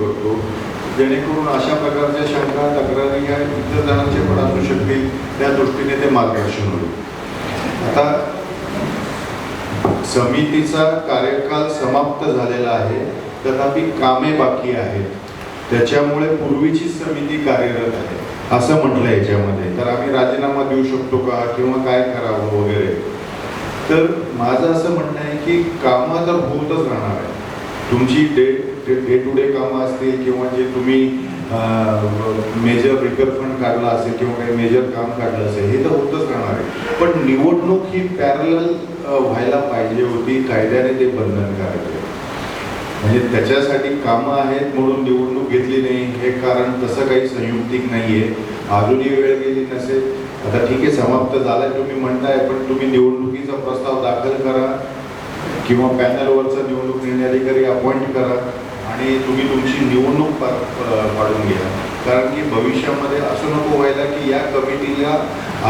करतो. जेणेकरून अशा प्रकारच्या शंका तक्रारी या इतर जणांचे पण असू शकतील त्या दृष्टीने ते मार्गदर्शन होईल. आता समितीचा कार्यकाल समाप्त झालेला आहे तथापि कामे बाकी आहेत. त्याच्यामुळे पूर्वीची समिती कार्यरत आहे असं म्हटलं याच्यामध्ये. तर आम्ही राजीनामा देऊ शकतो का किंवा काय करावं वगैरे? तर माझं असं म्हणणं आहे की कामं तर होतच राहणार आहे. तुमची date day day to day कामं असतील किंवा जे तुम्ही मेजर रिकर फंड काढला असेल किंवा काही मेजर काम काढलं असेल हे तर होतच राहणार आहे. पण निवडणूक ही पॅरल व्हायला पाहिजे होती कायद्याने ते बंधनकारक आहे म्हणजे त्याच्यासाठी कामं आहेत म्हणून निवडणूक घेतली नाही. हे कारण तसं काही संयुक्तिक नाही आहे अजूनही वेळ गेली नसेल. आता ठीक आहे समाप्त झालाय तुम्ही म्हणताय पण तुम्ही निवडणुकीचा प्रस्ताव दाखल करा. किंवा पॅनलवरचा निवडणूक निर्णय अधिकारी अपॉइंट करा. आणि तुम्ही तुमची निवडणूक पाडून घ्या. कारण की भविष्यामध्ये असं नको व्हायला की या कमिटीला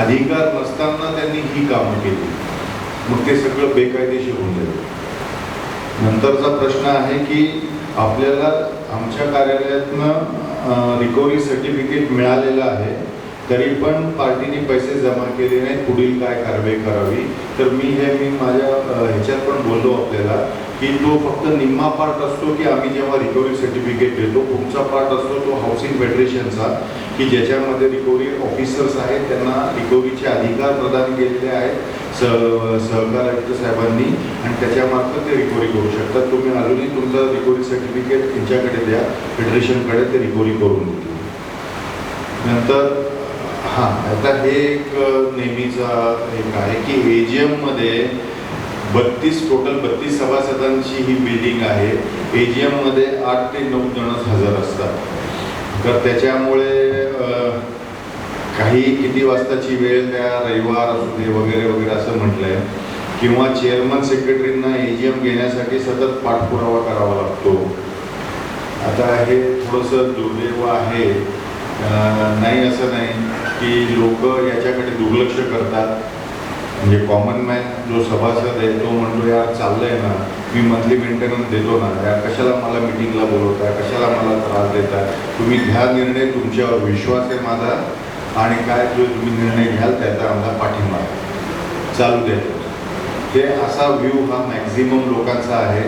अधिकार नसताना त्यांनी ही कामं केली. मग ते सगळं बेकायदेशीर होऊन जाईल. नंतरचा प्रश्न आहे की आपल्याला आमच्या कार्यालयातनं रिकव्हरी सर्टिफिकेट मिळालेलं आहे तरी पण पार्टीने पैसे जमा केले नाही पुढील काय कारवाई करावी. तर मी हे मी माझ्या ह्याच्यात पण बोललो आपल्याला की तो फक्त निम्मा पार्ट असतो की आम्ही जेव्हा रिकव्हरी सर्टिफिकेट देतो पुढचा पार्ट असतो तो हाऊसिंग फेडरेशनचा की ज्याच्यामध्ये रिकव्हरी ऑफिसर्स आहेत त्यांना रिकव्हरीचे अधिकार प्रदान केलेले आहेत स सहकार आयुक्त साहेबांनी आणि त्याच्यामार्फत ते रिकव्हरी करू शकतात. तुम्ही अजूनही तुमचं रिकव्हरी सर्टिफिकेट त्यांच्याकडे द्या फेडरेशनकडे ते रिकव्हरी करून देतील. नंतर हां आता हे एक नेहमीचा एक आहे की ए जी एममध्ये बत्तीस टोटल बत्तीस सभासदांची ही बिल्डिंग आहे. ए जी एममध्ये आठ ते नऊ जणच हजर असतात. तर त्याच्यामुळे काही किती वाजताची वेळ त्या रविवार असू दे वगैरे वगैरे असं म्हटलंय किंवा चेअरमन सेक्रेटरींना ए जी एम घेण्यासाठी सतत पाठपुरावा करावा लागतो. आता हे थोडंसं दुर्दैव आहे. नाही असं नाही की लोक याच्याकडे दुर्लक्ष करतात. म्हणजे कॉमन मॅन जो सभासद आहे तो म्हणतो यार चाललंय ना मी मंथली मेंटेनन्स देतो ना यार कशाला मला मिटिंगला बोलवताय? कशाला मला त्रास देताय? तुम्ही घ्या निर्णय तुमच्यावर विश्वास आहे माझा आणि काय जो तुम्ही निर्णय घ्याल त्याचा आमचा पाठिंबा चालू दे. हे असा व्ह्यू हा मॅक्झिमम लोकांचा आहे.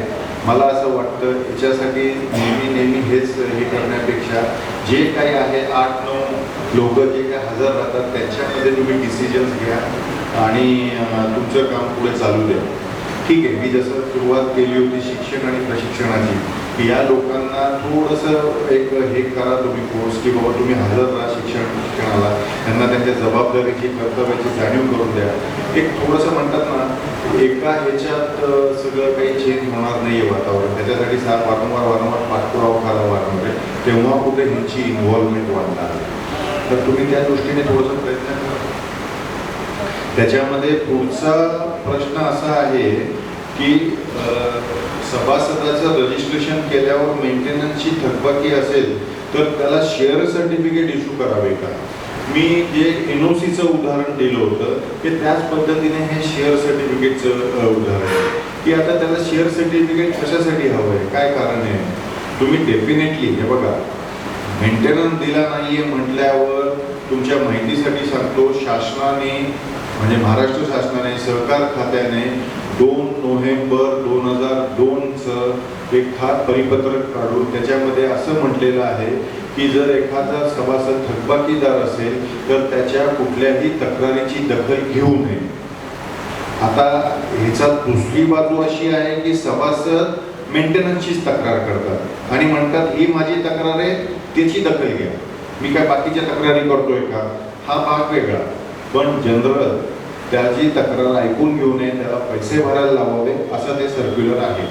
मला असं वाटतं याच्यासाठी नेहमी नेहमी हेच हे करण्यापेक्षा जे काही आहे आठ नऊ लोक जे काही हजर राहतात त्यांच्यामध्ये तुम्ही डिसिजन्स घ्या. आणि तुमचं काम पुढे चालू द्या. ठीक आहे मी जसं सुरुवात केली होती शिक्षण आणि प्रशिक्षणाची की या लोकांना थोडंसं एक हे करा तुम्ही कोर्स की बाबा तुम्ही हजर राहा शिक्षण शिक्षणाला त्यांना त्यांच्या जबाबदारीची कर्तव्याची जाणीव करून द्या. एक थोडंसं म्हणतात ना एका ह्याच्यात सगळं काही चेंज होणार नाही आहे वातावरण. त्याच्यासाठी सार वारंवार वारंवार पाठपुरावा करावा लागणार आहे. तेव्हा कुठे ह्यांची इन्व्हॉल्वमेंट वाढणार तर तुम्ही त्या दृष्टीने थोडंसं प्रयत्न करा. त्याच्यामध्ये पुढचा प्रश्न असा आहे की सभासदाचं रजिस्ट्रेशन केल्यावर मेंटेनन्सची थकबाकी असेल तर त्याला शेअर सर्टिफिकेट इश्यू करावे का? मी जे एन ओ सीचं उदाहरण दिलं होतं ते त्याच पद्धतीने हे शेअर सर्टिफिकेटचं उदाहरण आहे. की आता त्याला शेअर सर्टिफिकेट कशासाठी हवं आहे काय कारण आहे? तुम्ही डेफिनेटली हे बघा मेंटेनन्स दिला नाहीये म्हटल्यावर तुमच्या माहितीसाठी सांगतो शासनाने म्हणजे महाराष्ट्र शासनाने सहकार खात्याने दोन नोव्हेंबर दोन हजार दोनचं एक खात परिपत्रक काढून त्याच्यामध्ये असं म्हटलेलं आहे की जर एखादा सभासद थकबाकीदार असेल तर त्याच्या कुठल्याही तक्रारीची दखल घेऊ नये. आता ह्याचा दुसरी बाजू अशी आहे की सभासद मेंटेनन्सचीच तक्रार करतात. आणि म्हणतात ही माझी तक्रार आहे त्याची दखल घ्या. मी काय बाकीच्या तक्रारी करतोय का? हा भाग वेगळा. पण जनरल त्याची तक्रार ऐकून घेऊ नये त्याला पैसे भरायला लावावे असं ते सर्क्युलर आहे.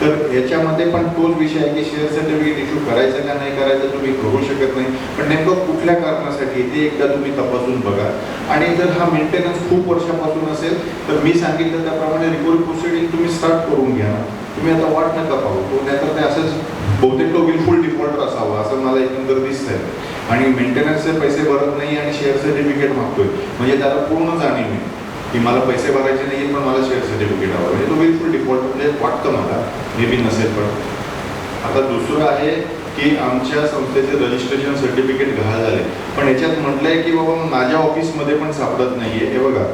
तर याच्यामध्ये पण तोच विषय आहे की शेअर सर्टिफिकेट इश्यू करायचं का नाही करायचं तुम्ही करू शकत नाही. पण नेमकं कुठल्या कारणासाठी ते एकदा तुम्ही तपासून बघा. आणि जर हा मेंटेनन्स खूप वर्षापासून असेल तर मी सांगितलं त्याप्रमाणे रिकव्हरी प्रोसिडिंग तुम्ही स्टार्ट करून घ्या. तुम्ही आता वाट नका पाहू. तो नाहीतर ते असंच बहुतेक तो विलफुल डिफॉल्टर असावा असं मला एकंदर दिसतंय. आणि मेंटेनन्सचे पैसे भरत नाही आणि शेअर सर्टिफिकेट मागतोय. म्हणजे त्याला पूर्ण जाणीव आहे की मला पैसे भरायचे नाही पण मला शेअर सर्टिफिकेट हवं म्हणजे तो विलफुल डिफॉल्ट म्हणजे वाटतं मला. मे बी नसेल पण. आता दुसरं आहे की आमच्या संस्थेचे रजिस्ट्रेशन सर्टिफिकेट गहाळ झाले. पण याच्यात म्हटलंय की बाबा माझ्या ऑफिसमध्ये पण सापडत नाहीये. हे बघा.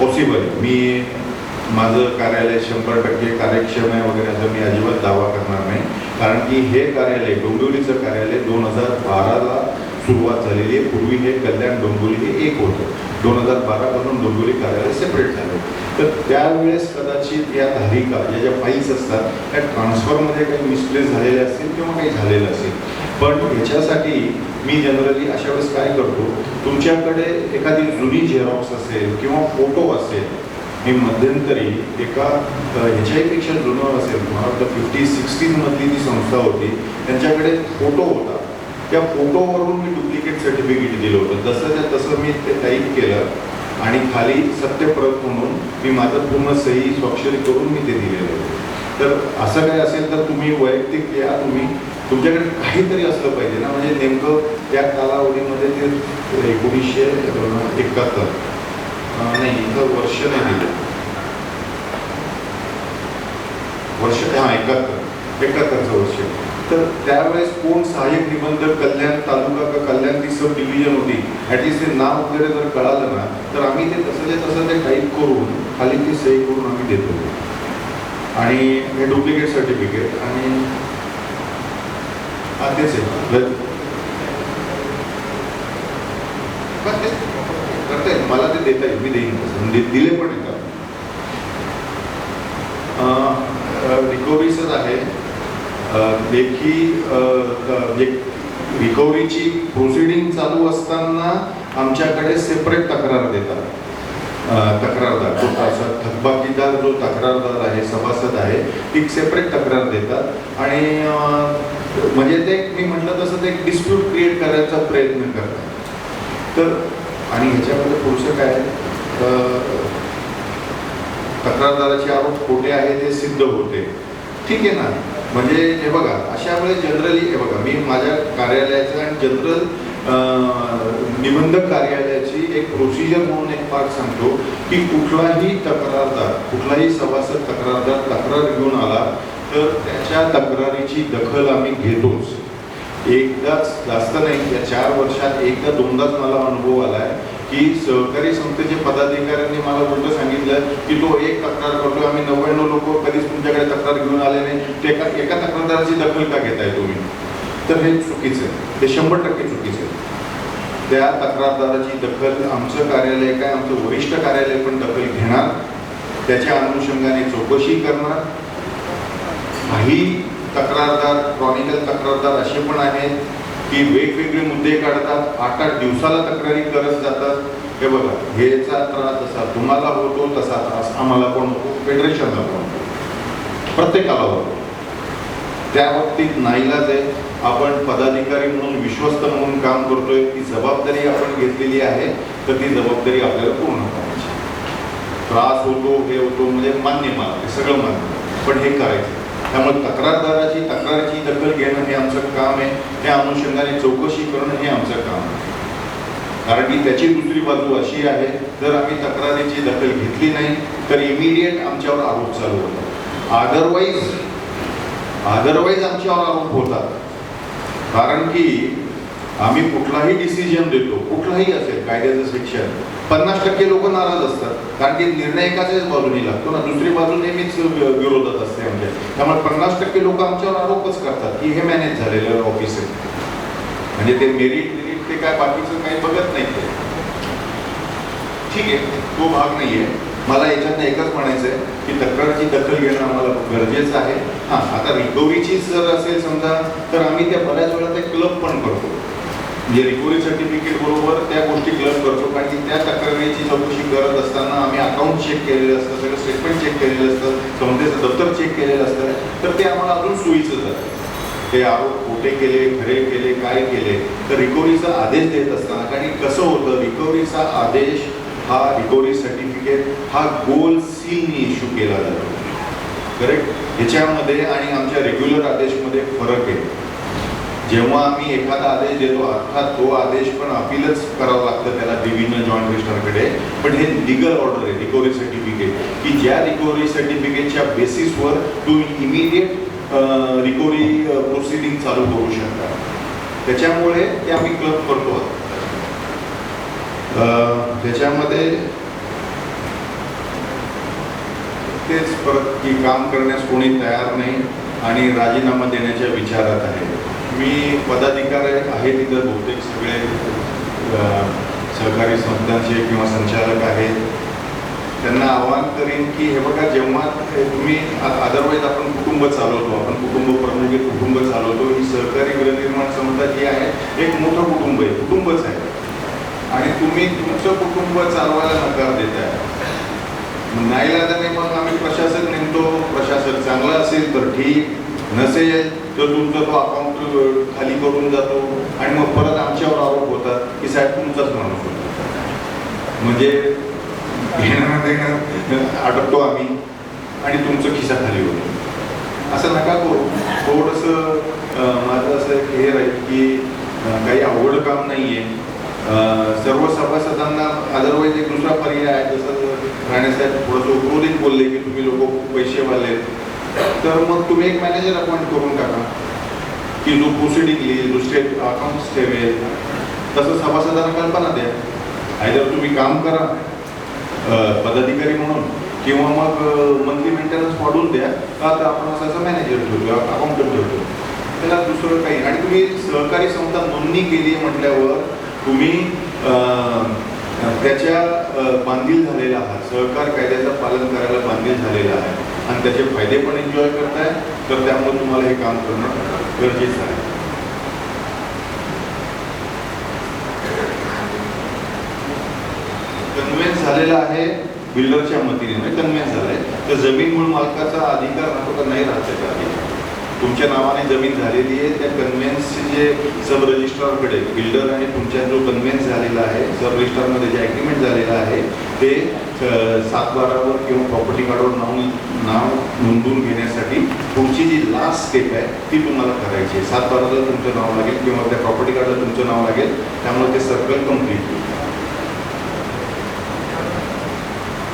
पॉसिबल मी माझं कार्यालय शंभर टक्के कार्यक्षम आहे वगैरे असं मी अजिबात दावा करणार नाही. कारण की हे कार्यालय डोंबिवलीचं कार्यालय दोन हजार बाराला सुरुवात झालेली आहे. पूर्वी हे कल्याण डोंबिवली हे एक होतं. दोन हजार बारापासून डोंबिवली कार्यालय सेपरेट झालं. तर त्यावेळेस कदाचित या धारिका या ज्या फाईल्स असतात त्या ट्रान्सफरमध्ये काही मिसप्लेस झालेल्या असतील किंवा काही झालेलं असेल. पण ह्याच्यासाठी मी जनरली अशा वेळेस काय करतो तुमच्याकडे एखादी जुनी झेरॉक्स असेल किंवा फोटो असेल मी मध्यंतरी एका अ, ह्याच्याहीपेक्षा जुनं असेल मला वाटतं फिफ्टी सिक्स्टीनमधली जी संस्था होती त्यांच्याकडे फोटो होता. त्या फोटोवरून मी डुप्लिकेट सर्टिफिकेट दिलं होतं. तसं त्या तसं मी ते टाईप केलं आणि खाली सत्यप्रत म्हणून मी माझं पूर्ण सही स्वाक्षरी करून मी ते दिलेलं होतं. तर असं काही असेल तर तुम्ही वैयक्तिक या तुम्ही तुमच्याकडे काहीतरी असलं पाहिजे ना. म्हणजे नेमकं त्या कालावधीमध्ये ते एकोणीसशे एकाहत्तर नाही इथं वर्ष नाही दिलं. वर्ष हा एकाहत्तर. एकाहत्तरचं वर्ष. तर त्यावेळेस कोण सहाय्यक निबंधक कल्याण तालुका का कल्याण ती सब डिव्हिजन होती ॲटलिस्ट ते नाव वगैरे जर कळालं ना तर आम्ही ते तसं ते तसं ते टाईप करून खाली ती सही करून आम्ही देतो. आणि हे डुप्लिकेट सर्टिफिकेट आणि तेच आहे. करता येईल मला ते देता येईल मी देईन. तसं दिले पण येतात. रिकव्हरीचंच आहे. लेखी रिकव्हरीची प्रोसिडिंग चालू असताना आमच्याकडे सेपरेट तक्रार देतात. तक्रारदार जो असा थकबाकीदार जो तक्रारदार आहे सभासद आहे ती सेपरेट तक्रार देतात. आणि म्हणजे ते मी म्हटलं तसं ते एक डिस्प्यूट क्रिएट करायचा प्रयत्न करतात. तर आणि ह्याच्यामध्ये पुढचं काय तक्रारदाराचे आरोप खोटे आहे ते सिद्ध होते. ठीक आहे ना? म्हणजे हे बघा अशा वेळेस जनरली हे बघा मी माझ्या कार्यालयाचं आणि जनरल निबंधक कार्यालयाची एक प्रोसिजर म्हणून एक पार्ट सांगतो की कुठलाही तक्रारदार कुठलाही सभासद तक्रारदार तक्रार घेऊन आला तर त्याच्या तक्रारीची दखल आम्ही घेतोच. एकदाच जास्त नाही या चार वर्षात एकदा दोनदाच मला अनुभव आलाय की सहकारी संस्थेचे पदाधिकाऱ्यांनी मला उलट सांगितलं की तो एक तक्रार करतो आम्ही नव्याण्णव लोक कधीच तुमच्याकडे तक्रार घेऊन आले नाही. ते एका एका तक्रारदाराची दखल का घेताय तुम्ही? तर हे चुकीचं आहे. ते शंभर टक्के चुकीचं आहे. त्या तक्रारदाराची दखल आमचं कार्यालय काय आमचं वरिष्ठ कार्यालय पण दखल घेणार. त्याच्या अनुषंगाने चौकशी करणार. काही तक्रारदार क्रॉनिकल तक्रारदार असे पण आहेत की वेगवेगळे मुद्दे काढतात आठ आठ दिवसाला तक्रारी करत जातात. हे बघा हेचा त्रास जसा तुम्हाला होतो तसा त्रास आम्हाला पण होतो फेडरेशनला पण होतो. प्रत्येकाला होतो. त्या बाबतीत नाईलाच आहे. आपण पदाधिकारी म्हणून विश्वस्त म्हणून काम करतोय. ती जबाबदारी आपण घेतलेली आहे तर ती जबाबदारी आपल्याला पूर्ण करायची त्रास होतो हे होतो म्हणजे मान्य मला हे सगळं मान्य पण हे करायचं त्यामुळे तक्रारदाराची तक्रारीची दखल घेणं हे आमचं काम आहे. त्या अनुषंगाने चौकशी करणं हे आमचं काम आहे. कारण की त्याची दुसरी बाजू अशी आहे जर आम्ही तक्रारीची दखल घेतली नाही तर इमिडिएट आमच्यावर आरोप चालू होतात. अदरवाईज अदरवाईज आमच्यावर आरोप होतात. कारण की आम्ही कुठलाही डिसिजन देतो कुठलाही असेल कायद्याचं शिक्षण पन्नास टक्के लोक नाराज असतात. कारण की निर्णय एकाच बाजूने लागतो ना. दुसरी बाजू नेहमीच विरोधात असते आमच्या. त्यामुळे पन्नास टक्के लोक आमच्यावर आरोपच करतात की हे मॅनेज झालेलं ऑफिस आहे. म्हणजे ते मेरिट मेरिट ते काय बाकीचं काही बघत नाही ते. ठीक आहे तो भाग नाही आहे. मला याच्यातनं एकच म्हणायचं आहे की तक्रारची दखल घेणं आम्हाला गरजेचं आहे. हां आता रिकव्हरीचीच जर असेल समजा तर आम्ही त्या बऱ्याच वेळा ते क्लब पण करतो. म्हणजे रिकव्हरी सर्टिफिकेट बरोबर त्या गोष्टी क्लब करतो. कारण की त्या तक्रारीची चौकशी करत असताना आम्ही अकाउंट चेक केलेलं असतं सगळं स्टेटमेंट चेक केलेलं असतं संस्थेचं दप्तर चेक केलेलं असतं. तर ते आम्हाला अजून सोयीचं जातं ते आरोप खोटे केले खरे केले काय केले तर रिकव्हरीचा आदेश देत असताना कारण कसं होतं रिकव्हरीचा आदेश हा रिकव्हरी सर्टिफिकेट हा गोल सीलनी इश्यू केला जातो. करेक्ट ह्याच्यामध्ये आणि आमच्या रेग्युलर आदेशमध्ये फरक आहे. जेव्हा आम्ही एखादा आदेश देतो अर्थात तो आदेश पण अपीलच करावं लागतं त्याला डिव्हिजनल जॉईंट रजिस्टरकडे पण हे लिगल ऑर्डर आहे रिकव्हरी सर्टिफिकेट की ज्या रिकव्हरी सर्टिफिकेटच्या बेसिसवर तुम्ही इमिडिएट रिकव्हरी प्रोसिडिंग चालू करू शकता. त्याच्यामुळे ते आम्ही क्लब करतो. अं, त्याच्यामध्ये तेच परत की काम करण्यास कोणी तयार नाही आणि राजीनामा देण्याच्या विचारात आहे. मी पदाधिकारी आहे तिथं बहुतेक सगळे सहकारी संस्थांचे किंवा संचालक आहेत. त्यांना आवाहन करेन की हे बघा जेव्हा तुम्ही अदरवाईज आपण कुटुंब चालवतो आपण कुटुंब प्रमुख कुटुंब चालवतो ही सहकारी गृहनिर्माण संस्था जी आहे एक मोठं कुटुंब आहे कुटुंबच आहे. आणि तुम्ही तुमचं कुटुंब चालवायला नकार देताय. नाईलाजाने मग आम्ही प्रशासक नेमतो प्रशासक चांगला असेल तर ठीक. नसेल तर तुमचा तो अकाउंट खाली करून जातो आणि मग परत आमच्यावर आरोप होतात की साहेब तुमचाच माणूस होता. म्हणजे घेणं देणं अडकतो आम्ही आणि तुमचं खिसा खाली होतो. असं नका करू. थोडंसं माझं असं एक हे राहील की काही अवघड काम नाही आहे सर्व सभासदांना अदरवाईज एक दुसरा पर्याय आहे. जसं राणेसाहेब थोडंसं उकरोलीत बोलले की तुम्ही लोक खूप पैसेवाले तर मग तुम्ही एक मॅनेजर अपॉइंट करून टाका. की जो प्रोसिडिंग येईल दुसरे अकाउंट्स ठेवेल. तसं सभासदांना कल्पना द्या. आयदर तुम्ही काम करा. पदाधिकारी म्हणून. किंवा मग मंथली मेंटेनन्स वाढून द्या. का तर आपण असं मॅनेजर ठेवतो अकाउंटंट ठेवतो. त्याला दुसरं काही आणि तुम्ही सहकारी संस्था नोंदणी केली आहे म्हटल्यावर तुम्ही अं, त्याच्या बांधील झालेला आहात. सहकार कायद्याचं पालन करायला बांधील झालेला आहे. आणि त्याचे फायदे पण एन्जॉय करताय तर त्यामुळे तुम्हाला हे काम करणं गरजेचं आहे. कन्व्हेन्स झालेला आहे बिल्डरच्या मतीने म्हणजे कन्व्हेन्स झालाय. तर जमीन मूळ मालकाचा अधिकार राहतो का नाही राहत त्याच्या अधिकार तुमच्या नावाने जमीन झालेली आहे त्या कन्व्हेन्सचे जे सब रजिस्ट्रारकडे बिल्डर आणि तुमच्या जो कन्व्हेन्स झालेला आहे सब रजिस्ट्रारमध्ये जे ॲग्रीमेंट झालेलं आहे ते सातबारावर सात बारावर किंवा प्रॉपर्टी कार्डवर नाव नाव नोंदवून घेण्यासाठी तुमची जी लास्ट स्टेप आहे ती तुम्हाला करायची आहे. सात बाराला तुमचं नाव लागेल किंवा त्या प्रॉपर्टी कार्डला तुमचं नाव लागेल त्यामुळे ते सर्कल कंप्लीट होईल.